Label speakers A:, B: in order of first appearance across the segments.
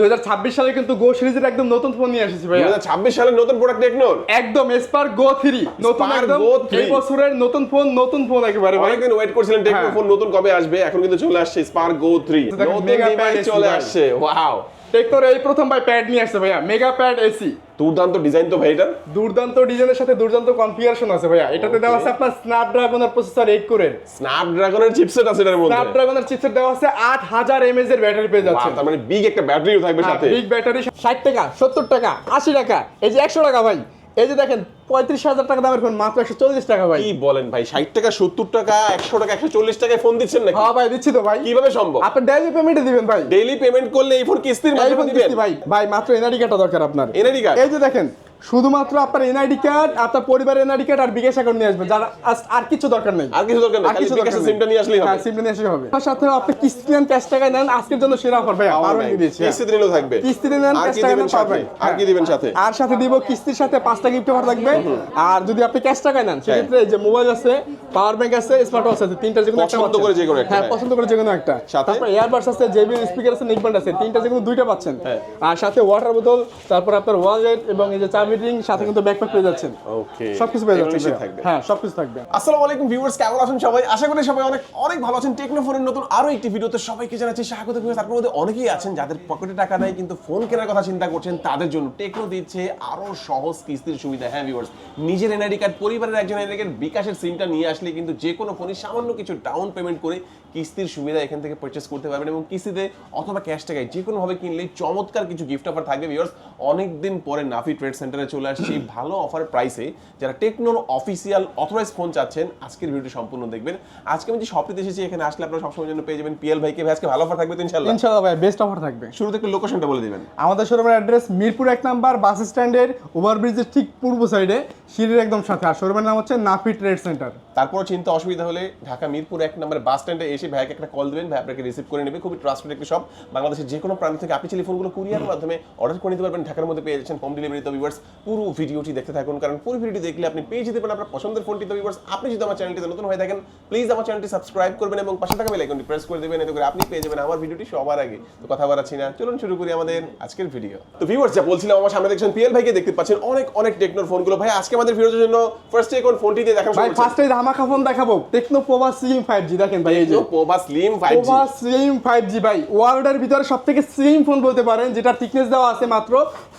A: দুই হাজার ছাব্বিশ সালে কিন্তু গো সিরিজের একদম নতুন ফোন নিয়ে এসেছি ভাই
B: ছাব্বিশ সালে নতুন প্রোডাক্ট টেকনোর
A: একদম এসপার গো থ্রি নতুন একদম
B: 3
A: এই বছরের নতুন ফোন নতুন ফোন একেবারে ভাই।
B: অনেকদিন ওয়েট করছিলেন টেকনো
A: হ্যাঁ।
B: ফোন নতুন কবে আসবে এখন কিন্তু চলে আসছে স্পার্ক গো থ্রি
A: দেখেন,
B: নতুন ডিভাইস চলে আসছে ওয়াও
A: টেকনোর এই প্রথম ভাই প্যাড নিয়ে আসছে ভাইয়া। মেগা প্যাড এসি
B: দুর্দান্ত ডিজাইন তো ভাই এটা।
A: দুর্দান্ত ডিজাইনের সাথে দুর্দান্ত কনফিগারেশন আছে ভাইয়া। এটাতে দেওয়া আছে আপনার স্ন্যাপড্রাগনের প্রসেসর 8 কোরের
B: স্ন্যাপড্রাগনের চিপসেট আছে এটার মধ্যে।
A: স্ন্যাপড্রাগনের চিপসেট দেওয়া আছে 8000 এমএস এর ব্যাটারি পেয়ে যাচ্ছে।
B: তার মানে বিগ একটা ব্যাটারিও থাকবে সাথে।
A: বিগ ব্যাটারি ষাট টাকা সত্তর টাকা আশি টাকা এই যে একশো টাকা ভাই। এই যে দেখেন পঁয়ত্রিশ হাজার টাকা দামের ফোন মাত্র একশো চল্লিশ টাকা ভাই।
B: কি বলেন ভাই ষাট টাকা সত্তর টাকা একশো টাকা একশো চল্লিশ টাকায় ফোন দিচ্ছেন না
A: হ্যাঁ ভাই দিচ্ছি তো ভাই।
B: কীভাবে সম্ভব?
A: আপনি ডেইলি পেমেন্টে দিবেন ভাই।
B: ডেইলি পেমেন্ট করলে এই ফোন কিস্তির মাধ্যমে দিবেন?
A: ভাই। ভাই মাত্র এনআরি কার্ডটা দরকার আপনার।
B: এনআরি কার্ড
A: এই যে দেখেন শুধুমাত্র আপনার এনআইডি কার্ড আপনার পরিবারের এনআইডি কার্ড আর বিকাশ অ্যাকাউন্ট নিয়ে আসবেন। যারা আর কিছু দরকার নেই।
B: আর কিছু দরকার নেই।
A: কিছু দরকার
B: সিমটা নিয়ে আসলেই হবে।
A: হ্যাঁ সিমটা নিয়ে আসলেই হবে। তার সাথে আপনি কিস্তি নেন ক্যাশ টাকায় নেন আজকের জন্য সেরা অফার ভাই
B: bank,
A: দিয়ে দিয়েছি হ্যাঁ।
B: কিস্তিতে নিলেও থাকবে।
A: কিস্তিতে নেন
B: আর
A: ক্যাশ
B: কি
A: টাকা নেন
B: সাথে? আর কি দিবেন সাথে?
A: আর সাথে দিব কিস্তির সাথে পাঁচটা গিফট অফার থাকবে। আর যদি আপনি ক্যাশ টাকায় নেন সেক্ষেত্রে এই যে মোবাইল আছে পাওয়ার ব্যাংক আছে স্মার্ট ওয়াচ আছে তিনটা যেকোনো একটা
B: পছন্দ করে যেকোনো একটা,
A: হ্যাঁ
B: হ্যাঁ।
A: পছন্দ করে যেকোনো একটা।
B: সাথে?
A: তারপর এয়ারবাডস আছে জেবি স্পিকার আছে নেকব্যান্ড আছে তিনটা যেকোনো দুইটা পাচ্ছেন।
B: হ্যাঁ।
A: আর সাথে ওয়াটার বোতল তারপর আপনার ওয়ালেট এবং এই যে চাবি রিং সাথে কিন্তু ব্যাকপ্যাক পেয়ে যাচ্ছেন।
B: ওকে
A: সবকিছু পেয়ে যাচ্ছেন
B: থাকবে।
A: হ্যাঁ সবকিছু থাকবে।
B: আসসালামু আলাইকুম ভিউয়ার্স কেমন আছেন সবাই? আশা করি সবাই অনেক অনেক ভালো আছেন। টেকনোফোনের নতুন আরও একটি ভিডিওতে সবাইকে জানাচ্ছি স্বাগত ভিউয়ার্স আপনার মধ্যে অনেকেই আছেন যাদের পকেটে টাকা নাই কিন্তু ফোন কেনার কথা চিন্তা করছেন তাদের জন্য টেকনো দিচ্ছে আরও সহজ কিস্তির সুবিধা। হ্যাঁ ভিউয়ার্স নিজের এনআইডি কার্ড পরিবারের একজন এনআইডি কার্ড বিকাশের সিমটা নিয়ে আসলে কিন্তু যে কোনো ফোনে সামান্য কিছু ডাউন পেমেন্ট করে কিস্তির সুবিধা এখান থেকে পারচেস করতে পারবেন এবং কিস্তিতে অথবা ক্যাশ টাকায় যে কোনো ভাবে কিনলে চমৎকার কিছু গিফট অফার থাকবে ভিউয়ার্স অনেকদিন পরে নাফি ট্রেড সেন্টারে চলে আসছি। ভালো অফার প্রাইসে যারা টেকনোর অফিসিয়াল অথরাইজ ফোন চাচ্ছেন আজকের ভিডিওটি সম্পূর্ণ দেখবেন। আজকে আমি যে শপটিতে এসেছি এখানে আসলে আপনারা সবসময় জন্য পেয়ে যাবেন পিএল ভাইকে। ভাই আজকে ভালো অফার থাকবে তো ইনশাল্লাহ
A: ইনশাআল্লাহ ভাই বেস্ট অফার থাকবে।
B: শুরুতে একটু লোকেশনটা বলে দিবেন।
A: আমাদের শোরুমের অ্যাড্রেস মিরপুর এক নাম্বার বাস স্ট্যান্ডের ওভারব্রিজের ঠিক পূর্ব সাইডে সিঁড়ির একদম সাথে। আর শোরুমের নাম হচ্ছে নাফি ট্রেড সেন্টার
B: তারপর চিন্তা অসুবিধা হলে ঢাকা মিরপুর এক নম্বর বাস স্ট্যান্ডে এসে ভাইকে একটা কল দেবেন। ভাই আপনাকে রিসিভ করে নেবে। খুবই ট্রাস্টেড একটি শপ বাংলাদেশের যে কোনো প্রান্ত থেকে আপনি চাইলে ফোনগুলো কুরিয়ার মাধ্যমে অর্ডার করে নিতে পারবেন ঢাকার মধ্যে পেয়ে যাচ্ছেন হোম ডেলিভারি তো ভিউয়ার্স পুরো ভিডিওটি দেখতে থাকুন কারণ পুরো ভিডিওটি দেখলে আপনি পেয়ে যেতে পারেন আপনার পছন্দের ফোনটি তো ভিউয়ার্স আপনি যদি আমার চ্যানেলটিতে নতুন হয়ে থাকেন প্লিজ আমার চ্যানেলটি সাবস্ক্রাইব করবেন এবং পাশে থাকা বেল আইকনটি প্রেস করে দেবেন এতে করে আপনি পেয়ে যাবেন আমার ভিডিওটি সবার আগে। তো কথা বাড়াচ্ছি না। চলুন শুরু করি আমাদের আজকের ভিডিও তো ভিউয়ার্স যা বলছিলাম আমার সামনে দেখছেন পিএল ভাইকে দেখতে পাচ্ছেন। অনেক অনেক টেকনোর ফোনগুলো ভাই আজকে আমাদের ভিডিওর জন্য ফার্স্টে কোন ফোনটি দিয়ে দেখাবো
A: ভাই ফার্স্টে ধামাকা ফোন দেখাবো। Tecno Pova Slim five G দেখেন ভাই এই যে।
B: Pova Slim 5G
A: Pova Slim five G ভাই। ওয়ার্ল্ডের ভিতরে সব থেকে স্লিম ফোন বলতে পারেন যেটা থিকনেস দেওয়া আছে মাত্র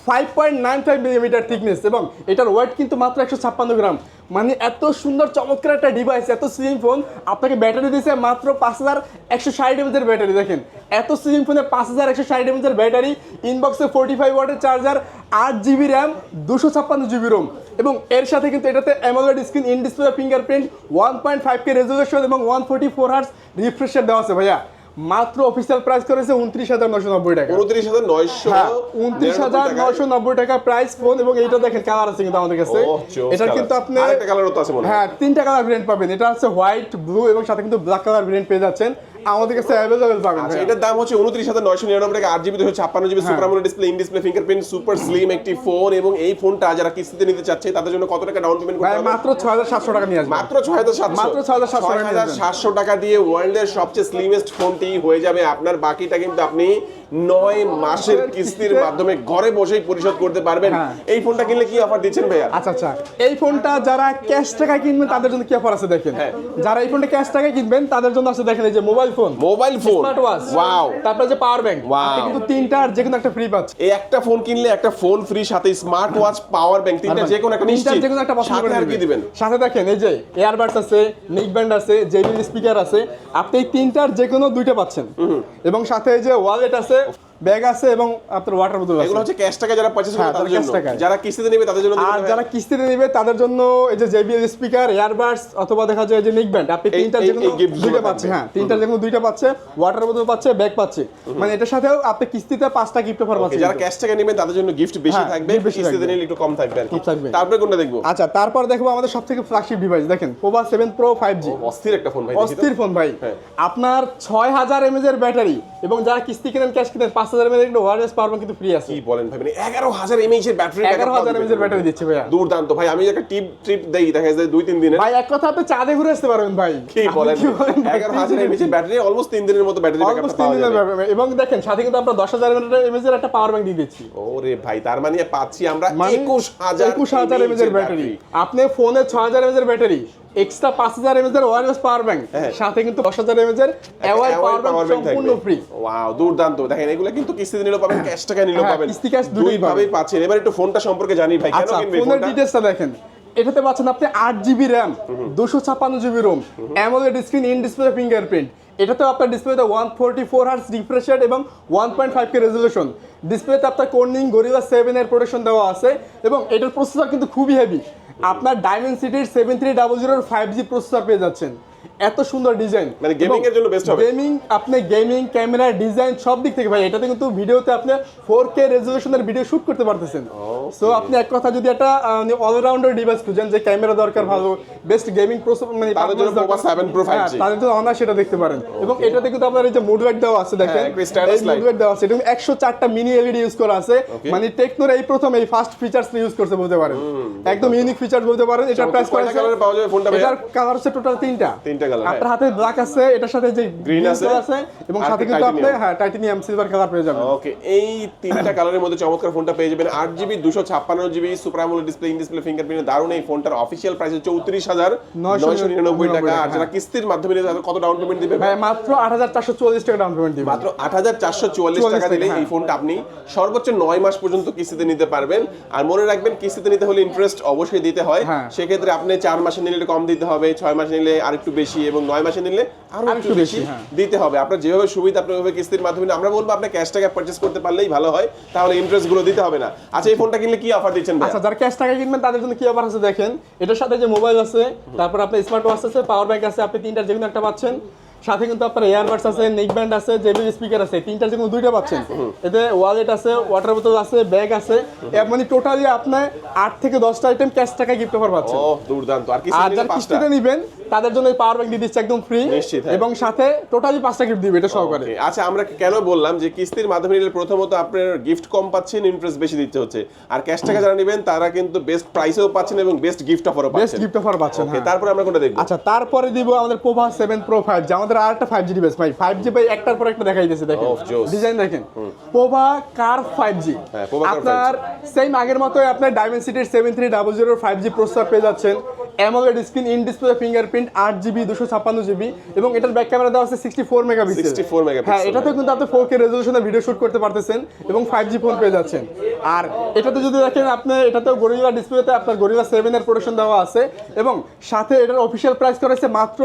A: five point nine five millimetre thickness এবং এটার ওয়েট কিন্তু মাত্র একশো ছাপ্পান্ন গ্রাম মানে এত সুন্দর, চমৎকার একটা ডিভাইস এত স্লিম ফোন আপনাকে ব্যাটারি দিয়েছে মাত্র পাঁচ হাজার একশো ষাট এমএজের ব্যাটারি দেখেন। এত স্লিম ফোনে পাঁচ হাজার একশো ষাট এমএজের ব্যাটারি ইনবক্সে ফোর্টি ফাইভ ওয়াটের চার্জার আট জিবি র্যাম দুশো ছাপ্পান্ন জিবি রোম এবং এর সাথে কিন্তু এটাতে AMOLED screen in display fingerprint one point five K resolution এবং one forty four hertz refresher দেওয়া আছে ভাইয়া। মাত্র অফিসিয়াল প্রাইস করেছে উনত্রিশ হাজার নয়শো নব্বই টাকা।
B: উনত্রিশ হাজার নয়শো
A: হ্যাঁ উনত্রিশ হাজার নয়শো নব্বই টাকা প্রাইস ফোন এবং এইটা দেখেন কালার আছে কিন্তু আমাদের কাছে। এটা কিন্তু আপনি
B: আছে হ্যাঁ।
A: তিনটা কালার ভেরিয়েন্ট পাবেন। এটা হচ্ছে হোয়াইট ব্লু এবং সাথে কিন্তু ব্ল্যাক কালার ভেরিয়েন্ট পেয়ে যাচ্ছেন। আমাদের কাছে অ্যাভেলেবেল পাবেন
B: আচ্ছা এটার দাম হচ্ছে উনত্রিশ হাজার নয়শো নিরানব্বই টাকা আট জিবি দুশো ছাপ্পান্ন GB super display in display fingerprint super slim একটি ফোন এবং এই ফোনটা যারা কিস্তিতে নিতে চাচ্ছে তাদের জন্য কত টাকা ডাউন পেমেন্ট করতে হবে?
A: মাত্র ছয় হাজার সাতশো টাকা নিয়ে আসবে
B: মাত্র ছয় হাজার সাতশো।
A: মাত্র 6,700 টাকা
B: সাতশো টাকা দিয়ে ওয়ার্ল্ডের সবচেয়ে স্লিমেস্ট ফোনটি হয়ে যাবে। আপনার বাকিটা কিন্তু আপনি নয় মাসের কিস্তির মাধ্যমে ঘরে বসেই পরিশোধ করতে পারবেন।
A: হ্যাঁ।
B: এই ফোনটা কিনলে কি অফার দিচ্ছেন ভাইয়া?
A: আচ্ছা আচ্ছা। এই ফোনটা যারা ক্যাশ টাকায় কিনবেন তাদের জন্য কি অফার আছে দেখেন?
B: হ্যাঁ।
A: যারা এই ফোনটা ক্যাশ টাকায় কিনবেন তাদের জন্য আছে দেখেন এই যে mobile phone
B: mobile phone
A: smart watch
B: wow
A: তারপরে যে পাওয়ার ব্যাংক. আপনি কিন্তু তিনটা আর যে কোনো একটা ফ্রি পাচ্ছেন।
B: এই একটা ফোন কিনলে একটা ফোন ফ্রি সাথে স্মার্ট ওয়াচ পাওয়ার ব্যাংক তিনটা যে কোনো একটা নিশ্চিত।
A: যে কোনো একটা পছন্দ করে
B: আর কি দিবেন।
A: সাথে দেখেন এই যে এয়ারবাডস আছে নেক ব্যান্ড আছে জেবিএল স্পিকার আছে। আপনি এই তিনটার যে কোনো দুইটা পাচ্ছেন। এবং সাথে এই যে ওয়ালেট আছে it. ব্যাগ আছে এবং আপনার ওয়াটার বোতল আছে।
B: এগুলো হচ্ছে ক্যাশ টাকা যারা পারচেজ
A: হ্যাঁ,
B: করে তাদের জন্য। যারা কিস্তিতে নেবে তাদের জন্য
A: আর যারা কিস্তিতে নেবে তাদের জন্য এই যে জেবিএল স্পিকার অথবা দেখা যায় যে নেক ব্যান্ড আপনি
B: এই-
A: তিনটার
B: এই-
A: যে কোনো
B: এই gifts গুলো
A: দুইটা পাচ্ছে। হ্যাঁ তিনটার যে কোনো দুইটা পাচ্ছে ওয়াটার বোতল পাচ্ছে ব্যাগ পাচ্ছে। মানে এটার সাথেও আপনি কিস্তিতে পাঁচটা গিফট অফার পাচ্ছেন
B: যারা ক্যাশ টাকা নেবেন তাদের জন্য গিফট বেশি
A: হ্যাঁ,
B: থাকবে কিস্তিতে নিলে একটু কম থাকবে আর কি। তারপরে কোনটা দেখব?
A: আচ্ছা তারপর দেখব আমাদের সব থেকে ফ্ল্যাগশিপ ডিভাইস দেখেন Pova seven pro five G
B: অস্থির একটা ফোন ভাই
A: অস্থির ফোন ভাই।
B: হ্যাঁ।
A: আপনার ছয় হাজার এমএজ এর ব্যাটারি এবং যারা কিস্তি কেনেন ক্যাশ কিনেন হাজার এমএল একটা ওয়ারলেস পাওয়ার ব্যাংক কিন্তু ফ্রি আছে।
B: কি বলেন ভাই মানে এগারো হাজার এমএইচ এর ব্যাটারি
A: এগারো হাজার এমএল এর ব্যাটারি দিচ্ছে ভাইয়া।
B: দুর্দান্ত। ভাই আমি একটা টিপ ট্রিপ দেই দেখা যায় দুই তিন দিনের
A: ভাই এক কথা আপনি চাঁদে ঘুরে আসতে পারবেন ভাই।
B: কি বলেন? এগারো হাজার এমএইচ এর ব্যাটারি অলমোস্ট তিন দিনের মতো ব্যাটারি ব্যাকআপ
A: তিন দিনের এবং দেখেন সাথে কিন্তু আমরা দশ হাজার এমএল এর একটা পাওয়ার ব্যাংক দিয়ে দিচ্ছি।
B: ওরে ভাই তার মানে পাচ্ছি আমরা
A: মানে
B: একুশ হাজার
A: একুশ হাজার এমএজ এর ব্যাটারি আপনি ফোনে ছ হাজার এমএজ এর ব্যাটারি এক্সট্রা পাঁচ হাজার এমএজ এর ওয়্যারলেস পাওয়ার ব্যাংক। সাথে কিন্তু দশ হাজার এমএজ এর অ্যাওয়ার পাওয়ার ব্যাংক সম্পূর্ণ ফ্রি
B: ওয়াও দুর্দান্ত। দেখেন এগুলো কিন্তু কিস্তিতে নিলেও পাবেন ক্যাশ টাকা নিলেও
A: হ্যাঁ,
B: পাবেন।
A: কিস্তি দুটোই
B: দুই ভাবেই পাচ্ছেন। এবার একটু ফোনটা সম্পর্কে জানি ভাই কেন
A: আচ্ছা
B: কিনবে
A: ফোনের
B: ফোনটা
A: ডিটেলসটা দেখেন। এটাতে পাচ্ছেন আপনি আট জিবি র্যাম দুশো ছাপ্পান্ন GB ROM AMOLED screen in display fingerprint এটাতেও আপনার ডিসপ্লেতে one forty four hertz refresh rate এবং one point five K resolution ডিসপ্লেতে আপনার কোর্নিং গরিলা সেভেন এর প্রোটেকশন দেওয়া আছে এবং এটার প্রসেসর কিন্তু খুবই হেভি আপনার ডায়মন্ড সিটির সেভেন থ্রি ডাবল জিরোর ফাইভ জি প্রসেসর পেয়ে যাচ্ছেন। এত সুন্দর ডিজাইন
B: মানে gaming এর জন্য best হবে।
A: গেমিং আপনি গেমিং ক্যামেরা ডিজাইন সব দিক থেকে ভাই এটাতে কিন্তু ভিডিওতে আপনি ফোর কে রেজলিউশনের ভিডিও শুট করতে পারতেছেন। সো আপনি এক কথা যদি একটা অলরাউন্ডার ডিভাইস খুঁজেন যে ক্যামেরা দরকার ভালো বেস্ট গেমিং মানে
B: তাদের জন্য
A: দরকার।
B: 7 Pro 5G
A: হ্যাঁ, তাদের জন্য অনার সেটা দেখতে পারেন। এবং এটাতে কিন্তু আপনার এই যে মুড লাইট দেওয়া আছে দেখেন
B: হ্যাঁ,
A: এই মুড লাইট দেওয়া আছে। এটা একশো চারটা মিনি এলইডি ইউজ করা আছে। মানে টেকনোর এই প্রথম এই ফার্স্ট ফিচার্স ইউজ করতে বলতে পারেন। একদম ইউনিক ফিচার বলতে পারেন
B: এটা
A: প্রাইস
B: পাওয়া যাবে ফোনটা?
A: এটার কালার হচ্ছে টোটাল তিনটা।
B: তিনটা colour, হ্যাঁ।
A: আপনার হাতে ব্ল্যাক আছে এটার সাথে যে গ্রিন
B: আছে,
A: এবং সাথে কিন্তু আপনি হ্যাঁ টাইটানিয়াম সিলভার কালার পেয়ে যাবেন।
B: ওকে এই তিনটা কালারের মধ্যে চমৎকার ফোনটা পেয়ে যাবেন। Super AMOLED display in display fingerprint দারুণ এই ফোনটার অফিসিয়াল প্রাইস চৌত্রিশ হাজার নয়শো নিরানব্বই টাকা। আর যারা কিস্তির মাধ্যমে নিতে কত ডাউন পেমেন্ট দিবে?
A: ভাই মাত্র আট হাজার চারশো চল্লিশ টাকা ডাউন পেমেন্ট দিবেন
B: মাত্র আট হাজার চারশো চুয়াল্লিশ
A: 44
B: টাকা দিলে এই ফোনটা আপনি সর্বোচ্চ নয় মাস পর্যন্ত কিস্তিতে নিতে পারবেন। আর মনে রাখবেন কিস্তিতে নিতে হলে ইন্টারেস্ট অবশ্যই দিতে হয়।
A: হ্যাঁ।
B: সেক্ষেত্রে আপনি চার মাসে নিলে কম দিতে হবে ছয় মাসে নিলে আর একটু বেশি এবং নয় মাসে নিলে
A: আরও
B: একটু বেশি
A: হ্যাঁ।
B: দিতে হবে। আপনার যেভাবে সুবিধা আপনি ওইভাবে কিস্তির মাধ্যমে। আমরা বলব আপনি ক্যাশ টাকা পারচেস করতে পারলেই ভালো হয় তাহলে ইন্টারেস্টগুলো দিতে হবে না। আচ্ছা এই ফোনটা কিনলে কি অফার দিচ্ছেন ভাই
A: আচ্ছা যারা ক্যাশ টাকা কিনবেন তাদের জন্য কি অফার আছে দেখেন? এটার সাথে যে মোবাইল আছে তারপর আপনার স্মার্ট ওয়াচ আছে পাওয়ার ব্যাংক আছে আপনি তিনটার যে কোনো একটা পাচ্ছেন। সাথে কিন্তু আপনার এয়ারবাডস আছে নেক ব্যান্ড আছে জেবি স্পিকার আছে তিনটার যে কোনো দুইটা পাচ্ছেন। এতে ওয়ালেট আছে ওয়াটার বোতল আছে ব্যাগ আছে মানে টোটালি আপনার আট থেকে দশটা আইটেম ক্যাশ টাকা গিফট অফার পাচ্ছেন।
B: ও দুর্দান্ত। আর
A: আর যারা কিস্তিতে নিবেন তাদের জন্য পাওয়ার ব্যাংক দিয়ে দিচ্ছে একদম ফ্রি
B: নিশ্চিত, হ্যাঁ।
A: এবং সাথে টোটালি পাঁচটা গিফট দিবে এটা সহকারে।
B: আচ্ছা আমরা কেন বললাম যে কিস্তির মাধ্যমে নিলে প্রথমত আপনার গিফট কম পাচ্ছেন ইন্টারেস্ট বেশি দিতে হচ্ছে। আর ক্যাশ টাকা যারা নেবেন তারা কিন্তু বেস্ট প্রাইসেও পাচ্ছেন এবং বেস্ট গিফট অফারও
A: বেস্ট গিফট অফার পাচ্ছেন হ্যাঁ।
B: তারপরে আমরা কোনটা দেখব?
A: আচ্ছা তারপরে দিব আমাদের পোভা সেভেন প্রো ফাইভ যে আমাদের আর একটা ফাইভ জি ডিভাইস ভাই। ফাইভ জি ভাই একটার পর একটা দেখাই দিয়েছে দেখেন।
B: Oh,
A: ডিজাইন দেখেন। পোভা কার ফাইভ জি
B: হ্যাঁ, Pova Curve
A: আপনার সেম আগের মতোই আপনার ডায়মন্ড সিটির seven three double zero five G processor পেয়ে যাচ্ছেন। AMOLED screen in display fingerprint আট জিবি দুশো ছাপ্পান্ন জিবি এবং এটার ব্যাক ক্যামেরা দেওয়া আছে সিক্সটি ফোর মেগাপিক্সেল
B: 64 megapixel,
A: হ্যাঁ এটাতে কিন্তু আপনি ফোর কে রেজলিউশনে ভিডিও শুট করতে পারতেছেন এবং ফাইভ জি ফোন পেয়ে যাচ্ছেন। আর এটাতে যদি দেখেন আপনি এটাতেও গরিলা ডিসপ্লেতে আপনার গরিলা সেভেন এর প্রোটেকশন দেওয়া আছে এবং সাথে এটার অফিসিয়াল প্রাইস করেছে মাত্র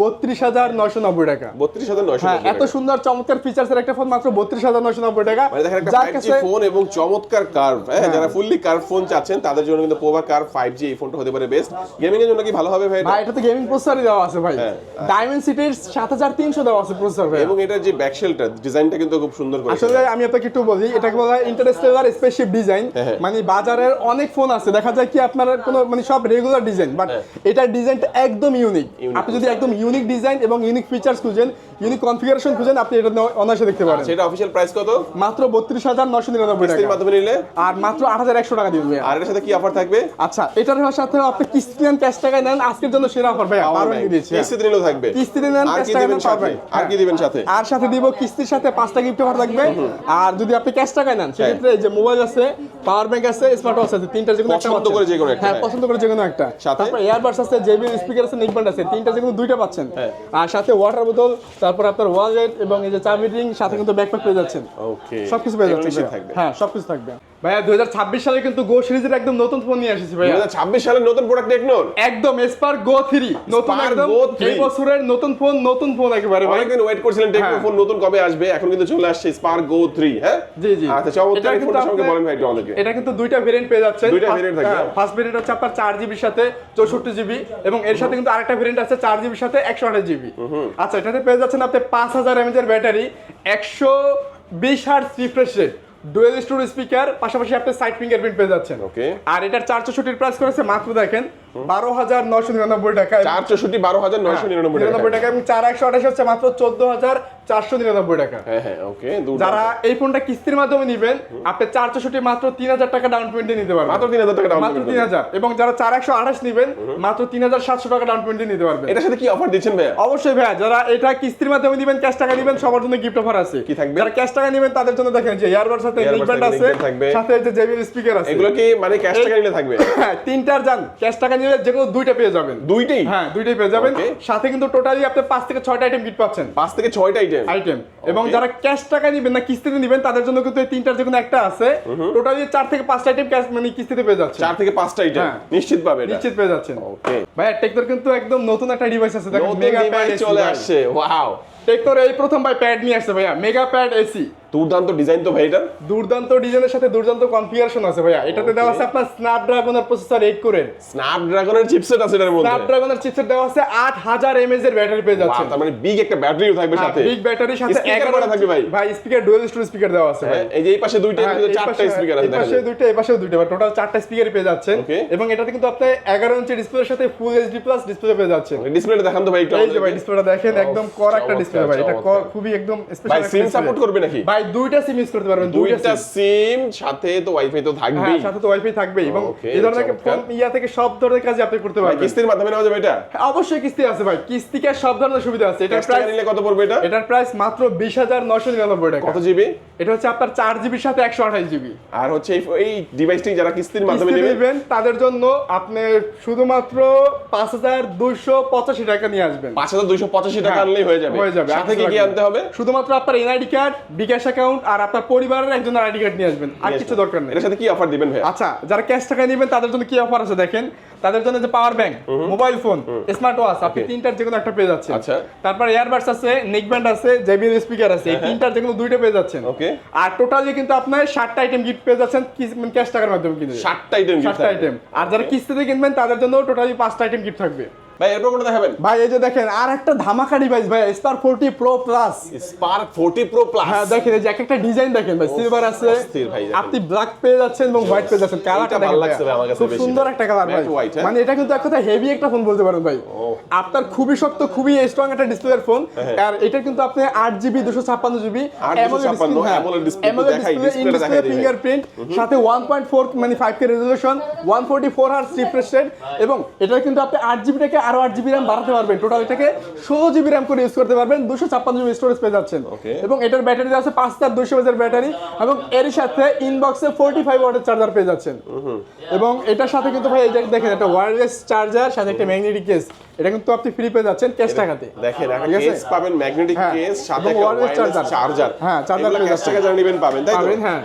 A: বত্রিশ হাজার নয়শো নব্বই টাকা।
B: বত্রিশ হাজার নয়শো
A: হ্যাঁ এত সুন্দর চমৎকার ফিচার্সের একটা ফোন মাত্র বত্রিশ হাজার নয়শো নব্বই টাকা।
B: মানে
A: যার কাছে
B: ফোন এবং চমৎকার কার্ভ হ্যাঁ যারা ফুললি কার্ভ ফোন চাচ্ছেন তাদের জন্য কিন্তু পোভা কার্ভ ফাইভ জি এই ফোনটা হতে পারে বেস্ট গেমিং এর জন্য কি ভালো হবে ভাই এটা?
A: এটাতে গেমিং প্রসেসরই দেওয়া আছে ভাই
B: হ্যাঁ।
A: ডায়মন্ড সিটির সাত হাজার তিনশো দেওয়া আছে প্রসেসর ভাই
B: এবং এটা যে ব্যাকশেলটা ডিজাইনটা কিন্তু খুব সুন্দর করে
A: আসলে আমি আপনাকে একটু বলি এটাকে বলা হয় ইন্টারস্টেলার স্পেসশিপ ডিজাইন
B: হ্যাঁ।
A: মানে বাজারের অনেক ফোন আছে দেখা যায় কি আপনার কোনো মানে সব রেগুলার ডিজাইন বাট এটার ডিজাইনটা একদম ইউনিক
B: হ্যাঁ।
A: আপনি যদি একদম ইউনিক ডিজাইন এবং ইউনিক ফিচার্স খুঁজেন ইউনিক কনফিগারেশন খুঁজেন আপনি এটা অনায়াসে দেখতে পারেন।
B: সেটা অফিসিয়াল প্রাইস কত?
A: মাত্র বত্রিশ হাজার নশো নিরানব্বই টাকা।
B: মাধ্যমে নিলে?
A: আর মাত্র আট হাজার একশো টাকা দিবেন
B: আর এর সাথে কি অফার থাকবে?
A: আচ্ছা এটার সাথে আপনি কিস্তি নেন ক্যাশ টাকায় নেন আজকের জন্য সেরা অফার ভাইয়া
B: Power
A: বারো
B: bank।
A: দিয়ে দিচ্ছি হ্যাঁ।
B: কিস্তিতে নিলেও থাকবে।
A: কিস্তিতে নেন
B: আর
A: ক্যাশ
B: কি দিবেন
A: নেন
B: সাথে? আর কি দিবেন সাথে?
A: আর সাথে দিব কিস্তির সাথে পাঁচটা গিফট অফার থাকবে। আর যদি আপনি ক্যাশ টাকায় নেন সেক্ষেত্রে এই যে মোবাইল আছে পাওয়ার ব্যাংক আছে স্মার্ট ওয়াচ আছে তিনটা যে কোনো একটা
B: পছন্দ করে যে কোনো একটা,
A: হ্যাঁ
B: হ্যাঁ।
A: পছন্দ করে যে কোনো একটা।
B: সাথে?
A: তারপর এয়ারবাডস আছে জেবি স্পিকার আছে নেক ব্যান্ড আছে তিনটা যে কোনো দুইটা পাচ্ছেন।
B: হ্যাঁ।
A: আর সাথে ওয়াটার বোতল তারপর আপনার ওয়ালেট এবং এই যে চাবি রিং সাথে কিন্তু ব্যাকপ্যাক পেয়ে যাচ্ছেন।
B: ওকে
A: সবকিছু পেয়ে যাচ্ছেন হ্যাঁ সবকিছু থাকবে। ভাইয়া দুই হাজার ছাব্বিশ সালে কিন্তু গো সিরিজের একদম নতুন ফোন নিয়ে এসেছি ভাইয়া।
B: 2026 সালের নতুন প্রোডাক্ট টেকনোর
A: একদম স্পার গো থ্রি নতুন একদম এই বছরের নতুন ফোন নতুন ফোন একেবারে ভাই।
B: অনেকদিন ওয়েট করছিলেন টেকনো
A: হ্যাঁ।
B: ফোন নতুন কবে আসবে এখন কিন্তু চলে আসছে স্পার্ক গো 3 হ্যাঁ?
A: জি জি।
B: আচ্ছা চমৎকার
A: কিন্তু
B: সঙ্গে বলেন ভাই আমাদেরকে।
A: এটা কিন্তু দুইটা ভেরিয়েন্ট পেয়ে যাচ্ছে
B: দুইটা variant থাকবে।
A: ফার্স্ট ভেরিয়েন্ট হচ্ছে আপনার চার জিবির সাথে চৌষট্টি জিবি এবং এর সাথে কিন্তু আরেকটা ভেরিয়েন্ট আছে চার জিবির সাথে একশো আঠাশ জিবি আচ্ছা এটাতে পেয়ে যাচ্ছেন আপনি পাঁচ হাজার এমএজ এর ব্যাটারি একশো বিশ hertz refresh rate dual stereo speaker পাশাপাশি আপনি সাইড ফিঙ্গারপ্রিন্ট পেয়ে যাচ্ছেন।
B: ওকে
A: আর এটার চারশো ছুটির প্রাইস করেছে মাত্র দেখেন বারো হাজার নশো নিরানব্বই টাকা
B: চার চৌষট্টি বারো হাজার নয়শো নিরানব্বই
A: নিরানব্বই টাকা এবং চার একশো আঠাশ হচ্ছে মাত্র চোদ্দ হাজার চারশো নিরানব্বই টাকা।
B: হ্যাঁ হ্যাঁ ওকে
A: যারা এই ফোনটা কিস্তির মাধ্যমে নিবেন আপনি চার চৌষট্টি মাত্র তিন হাজার টাকা ডাউন পেমেন্টে নিতে পারবেন।
B: মাত্র তিন হাজার টাকা ডাউন
A: মাত্র তিন হাজার। এবং যারা চার একশো আঠাশ নিবেন মাত্র তিন হাজার সাতশো টাকা ডাউন পেমেন্টে নিতে পারবেন।
B: এটার সাথে কি অফার দিচ্ছেন ভাইয়া?
A: অবশ্যই ভাইয়া যারা এটা কিস্তির মাধ্যমে নিবেন ক্যাশ টাকা নিবেন সবার জন্য গিফট অফার আছে।
B: কি থাকবে?
A: যারা ক্যাশ টাকা নিবেন তাদের জন্য দেখেন যে ইয়ারবাড সাথে নেকব্যান্ড
B: থাকবে,
A: আছে সাথে যে জেবিএল স্পিকার আছে।
B: এগুলো কি মানে ক্যাশ টাকা নিলে থাকবে?
A: হ্যাঁ তিনটার যান ক্যাশ টাকা নিলে যে কোনো দুইটা পেয়ে যাবেন।
B: দুইটাই?
A: হ্যাঁ দুইটাই পেয়ে যাবেন। সাথে কিন্তু টোটালি আপনি পাঁচ থেকে ছয়টা আইটেম গিফট পাচ্ছেন।
B: পাঁচ থেকে ছয়টা আইটেম
A: আইটেম এবং যারা ক্যাশ টাকা নিবেন না কিস্তিতে নিবেন তাদের জন্য কিন্তু এই তিনটার যে কোনো একটা আছে। টোটালি চার থেকে পাঁচটা আইটেম ক্যাশ মানে কিস্তিতে পেয়ে যাচ্ছে
B: চার থেকে পাঁচটা আইটেম
A: হ্যাঁ।
B: নিশ্চিত পাবে
A: নিশ্চিত পেয়ে যাচ্ছেন।
B: ওকে
A: ভাইয়া টেকনোর কিন্তু একদম নতুন একটা ডিভাইস আছে। দেখেন মেগা প্যাড
B: চলে আসছে। ওয়াও
A: টেকনোর এই প্রথম ভাই প্যাড নিয়ে আসছে ভাইয়া। মেগা প্যাড এসি
B: দুর্দান্ত ডিজাইন তো ভাই এটা।
A: দুর্দান্ত ডিজাইনের সাথে দুর্দান্ত কনফিগারেশন আছে ভাইয়া। এটাতে দেওয়া আছে আপনার স্ন্যাপড্রাগনের প্রসেসর 8 কোরের
B: স্ন্যাপড্রাগনের চিপসেট আছে এটার মধ্যে।
A: স্ন্যাপড্রাগনের চিপসেট দেওয়া আছে 8000 এমএএইচ এর ব্যাটারি পেয়ে যাচ্ছেন।
B: তার মানে বিগ একটা ব্যাটারিও থাকবে সাথে।
A: বিগ ব্যাটারির সাথে
B: Speaker
A: 11
B: করা থাকবে ভাই?
A: ভাই স্পিকার ডুয়াল স্পিকার দেওয়া আছে ভাই।
B: হ্যাঁ, এই যে এই পাশে দুইটা
A: হ্যাঁ,
B: এই চারটা স্পিকার আছে
A: এই পাশে দুইটা এই পাশেও দুইটা টোটাল চারটা স্পিকারই পেয়ে যাচ্ছেন। এবং এটাতে কিন্তু আপনি 11 ইঞ্চি ডিসপ্লের সাথে ফুল এইচডি প্লাস ডিসপ্লে পেয়ে যাচ্ছেন।
B: ডিসপ্লেটা দেখান তো ভাই একটু
A: এই যে ভাই। ডিসপ্লেটা দেখেন একদম কর একটা ডিসপ্লে ভাই। এটা খুবই একদম
B: ভাই সিম সাপোর্ট করবে নাকি?
A: ভাই দুইটা সিম ইউজ করতে পারবেন দুইটা সিম
B: সাথে তো ওয়াইফাই তো
A: হ্যাঁ
B: থাকবেই।
A: সাথে তো ওয়াইফাই থাকবেই এবং এই ধরনের ফোন ইয়া থেকে সব ধরনের কাজ আপনি করতে পারবেন।
B: কিস্তির মাধ্যমে নেওয়া যাবে এটা?
A: হ্যাঁ, অবশ্যই কিস্তি আছে ভাই কিস্তিকে সব ধরনের সুবিধা আছে।
B: টাকা
A: প্রাইস
B: নিলে কত পড়বে এটা?
A: এটার প্রাইস মাত্র বিশ হাজার নশো নিরানব্বই টাকা।
B: কত জিবি
A: এটা হচ্ছে আপনার চার জিবির সাথে একশো আঠাশ জিবি
B: আর হচ্ছে এই এই ডিভাইসটি যারা কিস্তির মাধ্যমে
A: নেবেন তাদের জন্য আপনি শুধুমাত্র পাঁচ হাজার দুইশো পঁচাশি টাকা নিয়ে আসবেন।
B: পাঁচ হাজার দুইশো পঁচাশি টাকা
A: হ্যাঁ,
B: আনলেই হয়ে যাবে।
A: হয়ে যাবে।
B: সাথে কি কি আনতে হবে?
A: শুধুমাত্র আপনার এনআইডি কার্ড বিকাশ অ্যাকাউন্ট আর আপনার পরিবারের একজন আইডি কার্ড নিয়ে আসবেন। আর কিছু দরকার নেই।
B: এটার সাথে কি অফার দিবেন ভাই
A: আচ্ছা যারা ক্যাশ টাকা নেবেন তাদের জন্য কি অফার আছে দেখেন? তাদের জন্য যে power bank mobile phone smart watch আপনি তিনটার যে কোনো একটা পেয়ে যাচ্ছেন।
B: আচ্ছা।
A: তারপর এয়ারবাডস আছে নেকব্যান্ড আছে জেবিএল স্পিকার আছে এই তিনটার যে কোনো দুইটা পেয়ে যাচ্ছেন।
B: হ্যাঁ, Okay.
A: আর টোটালি কিন্তু আপনার ষাটটা আইটেম গিফট পেয়ে যাচ্ছেন ক্যাশ টাকার মাধ্যমে কিনতে
B: ষাটটা আইটেম
A: ষাটটা আইটেম আর যারা কিস্তিতে কিনবেন তাদের জন্য টোটালি পাঁচটা আইটেম গিফট থাকবে।
B: ভাই এরপর কোনটা দেখাবেন?
A: ভাই এই যে দেখেন আর একটা ধামাকা ডিভাইস ভাই star forty pro plus
B: spark 40 pro plus
A: হ্যাঁ দেখেন এই যে একটা ডিজাইন দেখেন ভাই সিলভার আছে
B: ভাই
A: আপনি ব্ল্যাক পেয়ে যাচ্ছেন এবং হোয়াইট পেয়ে যাচ্ছেন কালারটা
B: ভালো লাগছে ভাই আমার কাছে
A: খুব সুন্দর একটা কালার ভাই।
B: হ্যাঁ?
A: মানে এটা কিন্তু এক কথা হেভি একটা ফোন বলতে পারেন ভাই। আপনার খুবই শক্ত খুবই স্ট্রং একটা ডিসপ্লের ফোন
B: হ্যাঁ।
A: আর এটা কিন্তু আপনি আট জিবি দুশো ছাপ্পান্ন জিবি
B: 856 AMOLED দেখাই
A: ফিঙ্গারপ্রিন্ট সাথে ওয়ান পয়েন্ট ফোর মানে five K resolution one forty four hertz refresh rate এবং এটা কিন্তু আপনি আট জিবিটাকে আরও আট জিবি র্যাম বাড়াতে পারবেন। টোটাল এটাকে ষোলো জিবি র্যাম করে ইউজ করতে পারবেন। দুশো ছাপ্পান্ন জিবি স্টোরেজ পেয়ে যাচ্ছেন. এবং এটার ব্যাটারি আছে পাঁচ হাজার দুশো হাজার ব্যাটারি এবং এর সাথে ইনবক্সে ফোর্টি ফাইভ ওয়াটের চার্জার পেয়ে যাচ্ছেন। এবং এটার সাথে কিন্তু ভাই এই দেখেন একটা ওয়্যারলেস চার্জার সাথে একটা ম্যাগনেটিক কেস এটা কিন্তু আপনি ফ্রি পেয়ে যাচ্ছেন ক্যাশ টাকাতে।
B: দেখেন একটা কেস পাবেন ম্যাগনেটিক
A: হ্যাঁ,
B: কেস সাথে একটা ওয়্যারলেস চার্জার
A: হ্যাঁ,
B: এগুলো
A: পেয়ে
B: ক্যাশ টাকা যারা নেবেন পাবেন তাই
A: পাবেন হ্যাঁ।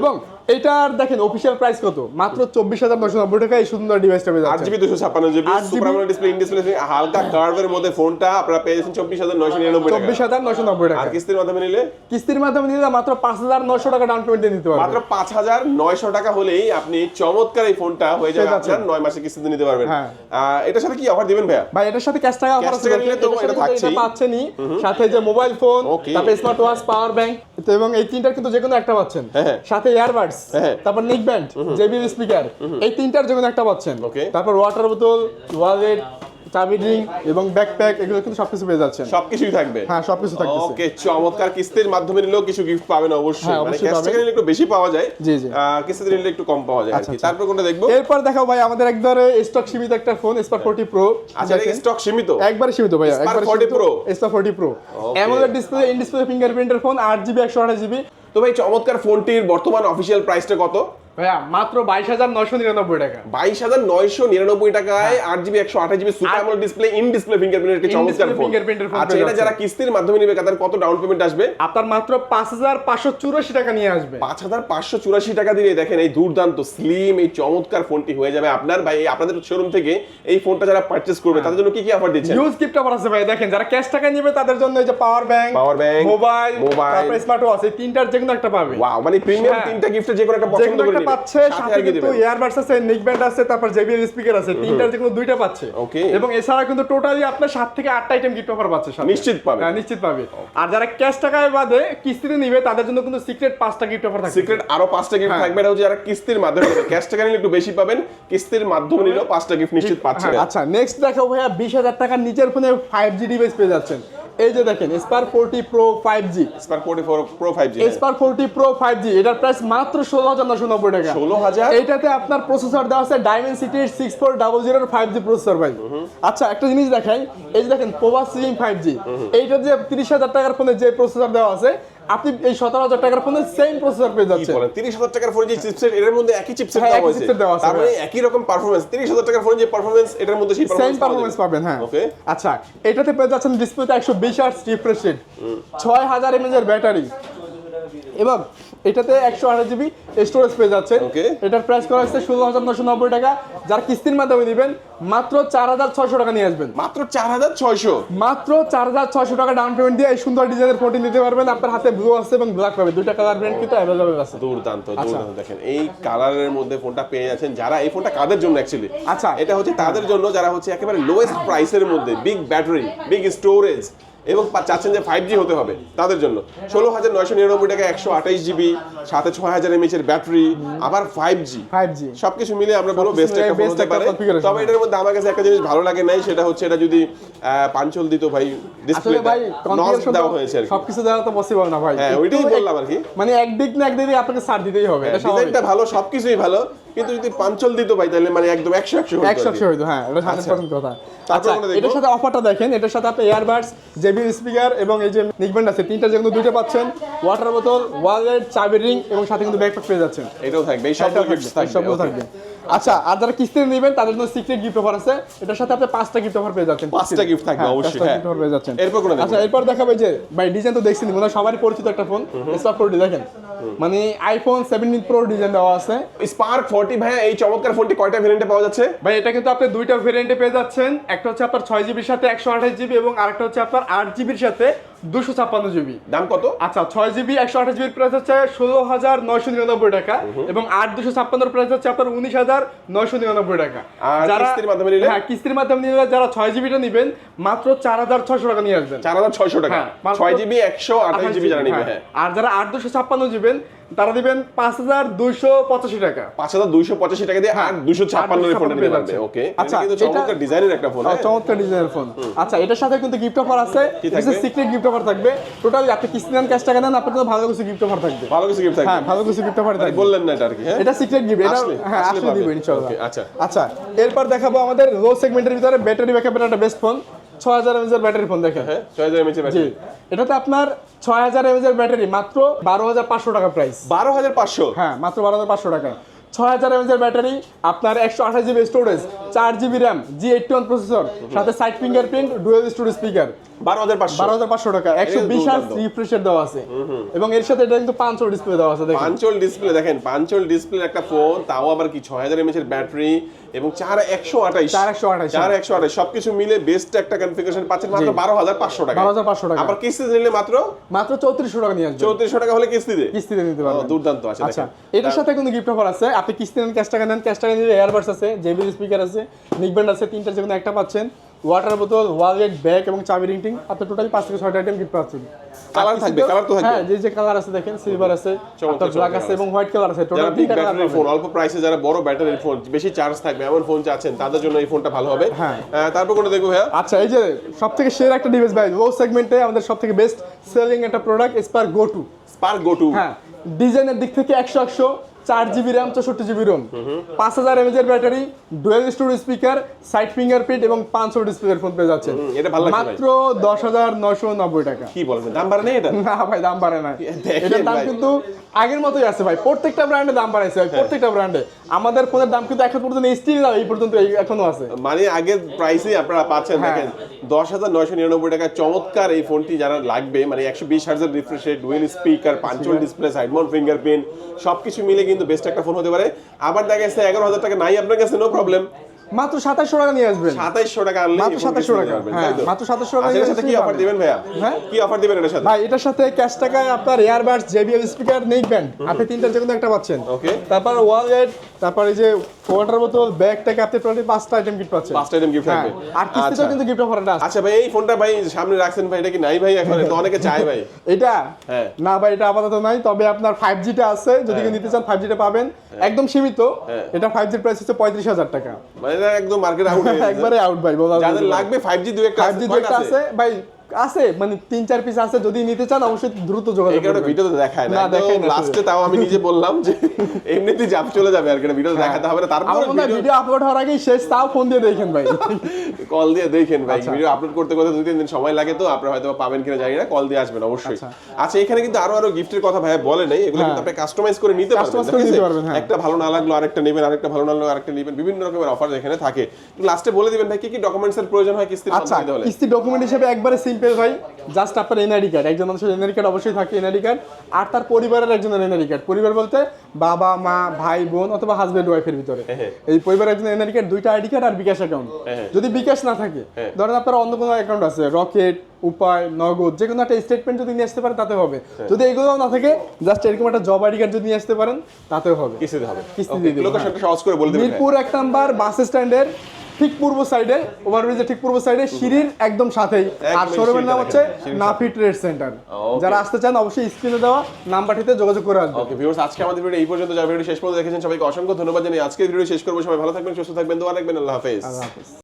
A: এবং এটার দেখেন অফিসিয়াল প্রাইস কত? মাত্র চব্বিশ হাজার নশো নব্বই টাকা এই সুন্দর ডিভাইসটা পেয়ে
B: আট
A: যাচ্ছে
B: জিবি দুশো ছাপ্পান্ন GB super AMOLED display in display হালকা কার্ভের মধ্যে ফোনটা আপনারা পেয়ে যাচ্ছেন চব্বিশ হাজার নয়শো নিরানব্বই
A: চব্বিশ
B: টাকা
A: হাজার নশো নব্বই টাকা।
B: আর কিস্তির মাধ্যমে নিলে?
A: কিস্তির মাধ্যমে নিলে মাত্র পাঁচ হাজার নশো টাকা ডাউন পেমেন্ট
B: মাত্র
A: পারবেন।
B: পাঁচ হাজার নয়শো টাকা হলেই আপনি চমৎকার এই ফোনটা হয়ে যাবে আপনার নয় মাসে কিস্তিতে নিতে পারবেন।
A: হ্যাঁ।
B: এটার সাথে কি অফার দিবেন ভাইয়া?
A: ভাই এটার সাথে ক্যাশ টাকা অফার আছে
B: এটা
A: পাচ্ছেনই। সাথে যে মোবাইল ফোন. তারপর স্মার্ট ওয়াচ পাওয়ার ব্যাংক এবং এই তিনটার কিন্তু যে কোনো একটা পাচ্ছেন।
B: হ্যাঁ।
A: সাথে ইয়ারবাডস
B: হ্যাঁ।
A: তারপর নিক ব্যান্ড জেবিএল স্পিকার এই তিনটার যে কোনো একটা পাচ্ছেন। তারপর ওয়াটার বোতল ওয়ালেট চাবি রিং এবং ব্যাকপ্যাক এগুলো কিন্তু সবকিছু পেয়ে যাচ্ছেন।
B: সবকিছুই থাকবে?
A: হ্যাঁ সবকিছু থাকতেছে।
B: ওকে চমৎকার। কিস্তির মাধ্যমে নিলেও কিছু গিফট পাবেন অবশ্যই।
A: হ্যাঁ,
B: মানে
A: অবশ্যই
B: ক্যাশ টাকা নিলে একটু বেশি পাওয়া যায়।
A: জি, জি।
B: কিস্তিতে নিলে একটু কম পাওয়া যায় আর
A: আচ্ছা,
B: কি।
A: আচ্ছা।
B: তারপর কোনটা দেখব?
A: এরপর দেখাও ভাই আমাদের একবারে স্টক সীমিত একটা ফোন স্পার ফোর্টি প্রো
B: আচ্ছা স্টক সীমিত?
A: একবারে সীমিত
B: Spark
A: একবারে
B: 40 Pro?
A: Spark forty pro AMOLED display in display ফিঙ্গারপ্রিন্টের phone আট জিবি একশো আঠাশ জিবি
B: তো ভাই চমৎকার ফোনটির বর্তমান অফিসিয়াল প্রাইসটা কত?
A: ভাইয়া মাত্র বাইশ হাজার নশো নিরানব্বই টাকা।
B: বাইশ হাজার নয়শো নিরানব্বই টাকায় আট জিবি একশো আঠাশ GB super display in display ফিঙ্গারপ্রিন্টের একটি চমৎকার ফোন আচ্ছা এটা যারা কিস্তির মাধ্যমে নিবে তাদের কত ডাউন পেমেন্ট আসবে?
A: আপনার মাত্র পাঁচ হাজার পাঁচশো চুরাশি টাকা নিয়ে আসবে।
B: পাঁচ হাজার পাঁচশো চুরাশি টাকা দিয়ে দেখেন এই দুর্দান্ত স্লিম এই চমৎকার ফোনটি হয়ে যাবে আপনার। এই আপনাদের শোরুম থেকে এই ফোনটা যারা পারচেস করবে
A: হ্যাঁ।
B: তাদের জন্য কি কি অফার দিচ্ছেন?
A: হিউজ গিফট অফার আছে ভাই দেখেন যারা ক্যাশ টাকা নিবে তাদের জন্য এই যে power bank
B: Power bank,
A: mobile
B: mobile।
A: তারপর স্মার্ট ওয়াচ এই তিনটার যে কোনো একটা পাবে।
B: ওয়াও মানে প্রিমিয়াম
A: হ্যাঁ।
B: তিনটা গিফটের যে কোনো একটা পছন্দ করে
A: পাচ্ছে
B: সাথে
A: কিন্তু ইয়ারবাডস আছে নেক ব্যান্ড আছে তারপর জেবিএল স্পিকার আছে তিনটার যে কোনো দুইটা পাচ্ছে।
B: Okay.
A: এবং এছাড়া কিন্তু টোটালি আপনার সাত থেকে আটটা আইটেম গিফট অফার পাচ্ছে
B: নিশ্চিত পাবে।
A: হ্যাঁ নিশ্চিত পাবে। আর যারা ক্যাশ টাকায় বাদে কিস্তিতে নিবে তাদের জন্য কিন্তু সিক্রেট পাঁচটা গিফট অফার থাকছে
B: সিক্রেট আরও পাঁচটা গিফট
A: হ্যাঁ।
B: থাকবে এটা হচ্ছে যারা কিস্তির মাধ্যমে নেবে। ক্যাশ টাকা নিলে একটু বেশি পাবেন কিস্তির মাধ্যমে নিলেও পাঁচটা গিফট নিশ্চিত পাচ্ছেন
A: হ্যাঁ, আচ্ছা নেক্সট দেখো ভাইয়া বিশ হাজার টাকার নিচের ফোনে ফাইভ জি ডিভাইস পেয়ে যাচ্ছেন। এই যে দেখেন spark forty pro five G
B: spark forty four pro five G
A: spark forty pro five G এটার প্রাইস মাত্র ষোলো হাজার নশো নব্বই টাকা।
B: 16,000?
A: এটাতে আপনার প্রসেসর দেওয়া আছে ডায়মন্ড সিটির সিক্স ফোর ডাবল জিরোর ফাইভ জি প্রসেসর ভাই। আচ্ছা একটা জিনিস দেখাই এই যে দেখেন পোভা সিম ফাইভ জি এইটা যে তিরিশ হাজার টাকার ফোনে যে প্রসেসর দেওয়া আছে আপনি এই সতেরো হাজার টাকার ফোনে সেম প্রসেসর পেয়ে যাচ্ছেন।
B: তিরিশ হাজার টাকার ফোন যে চিপসেট এর মধ্যে একই চিপসেট
A: হ্যাঁ,
B: দেওয়া হয়েছে।
A: আছে,
B: তার মানে
A: হ্যাঁ।
B: একই রকম পারফরমেন্স তিরিশ হাজার টাকার ফোন যে পারফরমেন্স এটার মধ্যে সেই
A: সেম
B: পারফরমেন্স
A: পাবেন হ্যাঁ।
B: ওকে
A: আচ্ছা এটাতে পেয়ে যাচ্ছেন ডিসপ্লেতে একশো বিশ আট রিফ্রেশ রেট ছয় হাজার এমএজ এর ব্যাটারি এবং এটাতে একশো আঠাশ জিবি স্টোরেজ পেয়ে যাচ্ছে এটার প্রাইস করা হচ্ছে ষোলো হাজার নশো নব্বই টাকা। যার কিস্তির মাধ্যমে দিবেন মাত্র চার হাজার ছয়শো টাকা নিয়ে আসবেন।
B: মাত্র চার হাজার ছয়শো?
A: মাত্র চার হাজার ছয়শো টাকা ডাউন পেমেন্ট দিয়ে এই সুন্দর ডিজাইনের ফোনটি নিতে পারবেন। আপনার হাতে ব্লু আছে এবং ব্ল্যাক পাবে। দুইটা কালার ব্র্যান্ড কিন্তু অ্যাভেলেবল আছে।
B: দুর্দান্ত
A: আচ্ছা।
B: দুর্দান্ত। দেখেন এই কালারের মধ্যে ফোনটা পেয়ে যাচ্ছেন যারা। এই ফোনটা কাদের জন্য অ্যাকচুয়ালি
A: আচ্ছা।
B: এটা হচ্ছে তাদের জন্য যারা হচ্ছে একেবারে লোয়েস্ট প্রাইসের মধ্যে বিগ ব্যাটারি বিগ স্টোরেজ এবং চাচ্ছেন যে ফাইভ জি হতে হবে তাদের জন্য। ষোলো হাজার নয়শো নিরানব্বই টাকা একশো আঠাইশ জিবি সাথে ছয় হাজার এমএচ এর ব্যাটারি আবার ফাইভ জি
A: ফাইভ জি
B: সবকিছু মিলে আমরা বলব বেস্ট একটা ফোন হতে পারে। তবে এটার মধ্যে আমার কাছে একটা জিনিস ভালো লাগে নাই সেটা হচ্ছে এটা যদি পাঞ্চল দিত ভাই ডিসপ্লে
A: ভাই
B: দেওয়া হয়েছে আর
A: সবকিছু দেওয়া তো পসিবল না ভাই।
B: হ্যাঁ, ওইটাই বললাম আর কি।
A: মানে একদিক না একদিকে আপনাকে ছাড় দিতেই হবে
B: ডিজাইনটা ভালো সবকিছুই ভালো। কিন্তু যদি পাঞ্চল দিত ভাই তাহলে মানে একদম একশো একশো
A: একশো একশো হইতো হ্যাঁ এটা হান্ড্রেড পার্সেন্ট কথা। আচ্ছা এটার সাথে অফারটা দেখেন এটার সাথে আপনি ইয়ারবাডস জেবি স্পিকার এবং এই যে নিকব্যান্ড আছে তিনটা যে কিন্তু দুইটা পাচ্ছেন। ওয়াটার বোতল ওয়ালেট চাবি রিং এবং সাথে কিন্তু ব্যাকপ্যাক পেয়ে যাচ্ছেন।
B: এটাও থাকবে এই সবগুলো
A: থাকবে, সবগুলো
B: থাকবে
A: থাকবে। আচ্ছা আর যারা কিস্তিতে নেবেন তাদের জন্য সিক্রেট গিফট অফার আছে। এটার সাথে আপনি পাঁচটা গিফট অফার পেয়ে যাচ্ছেন
B: পাঁচটা gift থাকবে,
A: হ্যাঁ,
B: অবশ্যই, হ্যাঁ।
A: পেয়ে যাচ্ছেন।
B: এরপর
A: আচ্ছা এরপর দেখাবে যে ভাই ডিজাইন তো দেখছেন মনে হয় সবারই পরিচিত একটা ফোন দেখেন। মানে আইফোন সেভেন্টিন প্রো ডিজাইন দেওয়া আছে।
B: স্পার্ক ফোর্টি ভাই এই চমৎকার ফোনটি কয়টা ভেরিয়েন্টে পাওয়া যাচ্ছে?
A: ভাই এটা কিন্তু আপনি দুইটা ভেরিয়েন্টে পেয়ে যাচ্ছেন। একটা হচ্ছে আপনার ছয় জিবির সাথে একশো আঠাশ জিবি এবং আরেকটা হচ্ছে আপনার আট জিবির সাথে দুশো ছাপ্পান্ন জিবি
B: দাম কত?
A: আচ্ছা ছয় জিবি একশো আঠাশ জিবির প্রাইস হচ্ছে ষোলো হাজার নয়শো নিরানব্বই টাকা এবং আট দুশো ছাপ্পান্নর প্রাইস হচ্ছে আপনার উনিশ হাজার নয়শো নিরানব্বই টাকা।
B: আর কিস্তির মাধ্যমে নিলে?
A: হ্যাঁ কিস্তির মাধ্যমে নিলে যারা ছয় জিবিটা নেবেন মাত্র চার হাজার ছয়শো টাকা নিয়ে আসবেন।
B: চার হাজার ছয়শো টাকা।
A: হ্যাঁ,
B: ছয় জিবি একশো আঠাশ জিবি যারা নিবে
A: হ্যাঁ।
B: হ্যাঁ।
A: আর যারা আট দুশো ছাপ্পান্ন দিবেন তারা দিবেন পাঁচ হাজার দুইশো পঁচাশি টাকা।
B: পাঁচ হাজার দুইশো পঁচাশি টাকা দিয়ে আর দুশো ছাপ্পান্ন
A: আর 256
B: ফোনটা নিতে পারবে ওকে আচ্ছা চমৎকার ডিজাইনের একটা ফোন
A: চমৎকার ডিজাইনের ফোন আচ্ছা এটার সাথে কিন্তু গিফট অফার আছে।
B: কি থাকবে?
A: সিক্রেট গিফট অফার থাকবে। টোটালি আপনি কিস্তি নেন ক্যাশ টাকা নেন আপনার জন্য ভালো কিছু গিফট অফার থাকবে।
B: ভালো কিছু গিফট থাকবে।
A: হ্যাঁ ভালো কিছু গিফট অফার
B: মানে
A: থাকবে।
B: বললেন না এটা আর কি হ্যাঁ?
A: এটা সিক্রেট গিফট এটা হ্যাঁ
B: আসলে
A: আসলে দিব ইনশাআল্লাহ
B: আচ্ছা।
A: আচ্ছা এরপর দেখাবো আমাদের লো সেগমেন্টের ভিতরে ব্যাটারি ব্যাকআপের একটা বেস্ট ফোন ছয় হাজার এমএজের ব্যাটারি ফোন দেখেন।
B: হ্যাঁ ছয় হাজার
A: এমএজের
B: ব্যাটারি।
A: এটাতে আপনার ছয় হাজার এমএজের ব্যাটারি মাত্র বারো হাজার পাঁচশো টাকা প্রাইস
B: বারো হাজার পাঁচশো?
A: হ্যাঁ মাত্র বারো হাজার পাঁচশো টাকা। ছয় হাজার এমএজের ব্যাটারি আপনার একশো আঠাশ জিবি স্টোরেজ চার GB RAM G eighty one processor সাথে side fingerprint dual storage speaker
B: বারো হাজার পাঁচশো।
A: বারো হাজার পাঁচশো টাকা। একশো বিশ রিফ্রেশের দেওয়া আছে। এবং এর সাথে এটা কিন্তু পাঁচশো ডিসপ্লে দেওয়া আছে দেখেন।
B: পাঞ্চল ডিসপ্লে দেখেন পাঞ্চল ডিসপ্লে একটা ফোন তাও আবার কি ছয় হাজার এমএচ এর ব্যাটারি এবং চার একশো আঠাইশ।
A: চার একশো আঠাইশ।
B: চার একশো আঠাইশ। সবকিছু মিলে বেস্ট একটা কনফিগারেশন পাচ্ছেন মাত্র বারো হাজার পাঁচশো টাকা
A: 12,500 টাকা।
B: আবার কিস্তি নিলে মাত্র?
A: মাত্র চৌত্রিশশো টাকা নিয়ে আসবে
B: চৌত্রিশশো টাকা হলে কিস্তিতে
A: কিস্তিতে নিতে পারবেন।
B: দুর্দান্ত আছে
A: আচ্ছা এটার সাথে কিন্তু গিফট অফার আছে। আপনি কিস্তি নেন ক্যাশ টাকা নেন ক্যাশ টাকা নিলে আছে জেবিএল স্পিকার আছে নিকব্যান্ড আছে তিনটা যে কোনো একটা পাচ্ছেন। ওয়াটার বোতল ওয়ালেট ব্যাগ এবং চাবি রিংটিং আপনি টোটালি পাঁচ থেকে ছয়টা আইটেম গিফট পাচ্ছেন। আর
B: থাকবে, colour তো থাকবে।
A: হ্যাঁ যে যে কালার আছে দেখেন সিলভার আছে আপনার ব্ল্যাক আছে এবং হোয়াইট কালার আছে টোটাল তিনটা কালার
B: ব্যাটারির ফোন অল্প প্রাইসে যারা বড় ব্যাটারির ফোন বেশি চার্জ থাকবে এমন ফোন চাচ্ছেন তাদের জন্য এই ফোনটা ভালো হবে।
A: হ্যাঁ।
B: তারপর কোনটা দেখব ভাইয়া?
A: আচ্ছা এই যে সব থেকে সেরা একটা ডিভাইস ভাই লো সেগমেন্টে আমাদের সব থেকে বেস্ট সেলিং একটা product spark go two
B: spark go two
A: হ্যাঁ ডিজাইনের দিক থেকে একশো একশো চার জিবি র্যাম চৌষট্টি জিবি রোম পাঁচ হাজার এমএজের battery dual storage speaker side fingerprint এবং পাঁচশো ডিসপ্লের ফোন পেয়ে যাচ্ছে। মাত্র দশ হাজার নশো নব্বই টাকা।
B: কি বলবেন দাম বাড়ে এটা?
A: না ভাই দাম বাড়ে না এটার দাম কিন্তু আগের মতোই আছে ভাই। প্রত্যেকটা ব্র্যান্ডে দাম বাড়াইছে ভাই প্রত্যেকটা ব্র্যান্ডে আমাদের ফোনের দাম কিন্তু এখন পর্যন্ত স্টিল এই পর্যন্ত এখনও আছে।
B: মানে আগের প্রাইসে আপনারা পাচ্ছেন
A: হ্যাঁ।
B: দেখেন দশ হাজার নয়শো নিরানব্বই টাকা চমৎকার এই ফোনটি যারা লাগবে মানে একশো বিশ হাজার refresh rate dual speaker punch hole display side mount fingerprint সবকিছু মিলে কিন্তু বেস্ট একটা ফোন হতে পারে। আবার দেখা গেছে এগারো হাজার টাকা নাই আপনার কাছে নো প্রবলেম
A: মাত্র সাতাশশো টাকা নিয়ে আসবেন।
B: সাতাইশশো টাকা আনলে
A: মাত্র সাতাশশো টাকা, হ্যাঁ, মাত্র সাতাশশো টাকা
B: এটার সাথে কি অফার দিবেন ভাইয়া?
A: হ্যাঁ?
B: কি অফার দিবেন এটার সাথে?
A: ভাই এটার সাথে ক্যাশ টাকায় আপনার earbuds JBL speaker neck band আপনি তিনটার যে কোনো একটা পাচ্ছেন।
B: ওকে
A: তারপর ওয়ালেট তারপর যে ওয়াটার বোতল ব্যাগ টাকা আপনি টোটালি পাঁচটা আইটেম গিফট পাচ্ছেন?
B: পাঁচটা gift
A: হ্যাঁ,
B: থাকবে।
A: আর কিস্তিতেও
B: আচ্ছা।
A: কিন্তু গিফট অফারটা আছে।
B: আচ্ছা ভাই এই ফোনটা ভাই সামনে রাখছেন ভাই এটা কি নাই ভাই এখন? তো অনেকে চায় ভাই।
A: এটা?
B: হ্যাঁ।
A: না ভাই এটা আপাতত নাই। তবে আপনার ফাইভ জিটা আছে যদি কেউ নিতে চান ফাইভ জিটা পাবেন। একদম সীমিত।
B: হ্যাঁ।
A: এটা ফাইভ জির প্রাইস হচ্ছে পঁয়ত্রিশ হাজার টাকা।
B: মানে একদম মার্কেট আউট
A: একবারে আউট ভাই বলা
B: যাদের লাগবে 5G দুই একটা
A: ফাইভ
B: আছে
A: জি একটা
B: আছে।
A: ভাই আছে মানে তিন চার পিস আছে যদি নিতে চান অবশ্যই দ্রুত যোগাযোগ করবেন।
B: ভিডিওতে দেখায় না।
A: না
B: লাস্টে তাও আমি নিজে বললাম যে এমনিতেই চাপ চলে যাবে আর কি ভিডিওতে দেখাতে হবে না। তারপর
A: ভিডিও আপলোড হওয়ার আগেই শেষ তাও ফোন দিয়ে দেখেন ভাই।
B: কল দিয়ে দেখেন ভাই
A: আচ্ছা।
B: ভিডিও আপলোড করতে করতে দুই তিন দিন সময় লাগে তো আপনারা হয়তো পাবেন কিনা জানি না কল দিয়ে আসবেন অবশ্যই। আচ্ছা। এখানে কিন্তু আরও আরও গিফটের কথা ভাই বলে নাই এগুলো কিন্তু
A: হ্যাঁ।
B: আপনি কাস্টমাইজ করে নিতে পারবেন
A: হ্যাঁ।
B: একটা ভালো না লাগল আরেকটা নেবেন আরেকটা ভালো না লাগল আরেকটা নেবেন বিভিন্ন রকমের অফার এখানে থাকে। লাস্টে বলে দিবেন ভাই কি কি ডকুমেন্টস এর প্রয়োজন হয় কিস্তির
A: আচ্ছা কিস্তি ডকুমেন্ট হিসেবে একবারে সিম্পল ভাই জাস্ট আপনার এনআইডি কার্ড একজন মানুষের এনআইডি কার্ড অবশ্যই থাকে এনআইডি কার্ড আর তার পরিবারের একজনের এনআইডি কার্ড পরিবার বলতে বাবা মা ভাই বোন অথবা হাজবেন্ড ওয়াইফের ভিতরে
B: হ্যাঁ।
A: এই পরিবারের একজন এনআইডি কার্ড দুইটা আইডি কার্ড আর বিকাশ অ্যাকাউন্ট
B: হ্যাঁ।
A: যদি বিকাশ না থাকে
B: হ্যাঁ।
A: ধরেন আপনার অন্য কোনো অ্যাকাউন্ট আছে রকেট উপায় নগদ যে কোনো একটা স্টেটমেন্ট যদি নিয়ে আসতে পারেন তাতে হবে
B: হ্যাঁ।
A: যদি এগুলো না থাকে জাস্ট এরকম একটা জব আইডি কার্ড যদি নিয়ে আসতে পারেন তাতেও হবে
B: কিস্তিতে হবে
A: কিস্তি দিয়ে
B: লোকেশনটা সহজ করে বলে দিবেন।
A: মিরপুর এক নাম্বার বাস স্ট্যান্ডের ঠিক পূর্ব সাইডে ওভারব্রিজের ঠিক পূর্ব সাইডে সিঁড়ির একদম সাথেই। আর শোরুমের নাম হচ্ছে নাফি ট্রেড সেন্টার যারা আসতে চান অবশ্যই স্ক্রিনে দেওয়া নাম্বারটিতে যোগাযোগ করে আসবেন।
B: ওকে ভিউয়ার্স আজকে আমাদের ভিডিও এই পর্যন্ত। যা ভিডিও শেষ পর্যন্ত দেখেছেন সবাইকে অসংখ্য ধন্যবাদ জানাই আজকের ভিডিও শেষ করব। সবাই ভালো থাকবেন সুস্থ থাকবেন দোয়া রাখবেন। আল্লাহ হাফেজ।
A: আল্লাহ হাফেজ।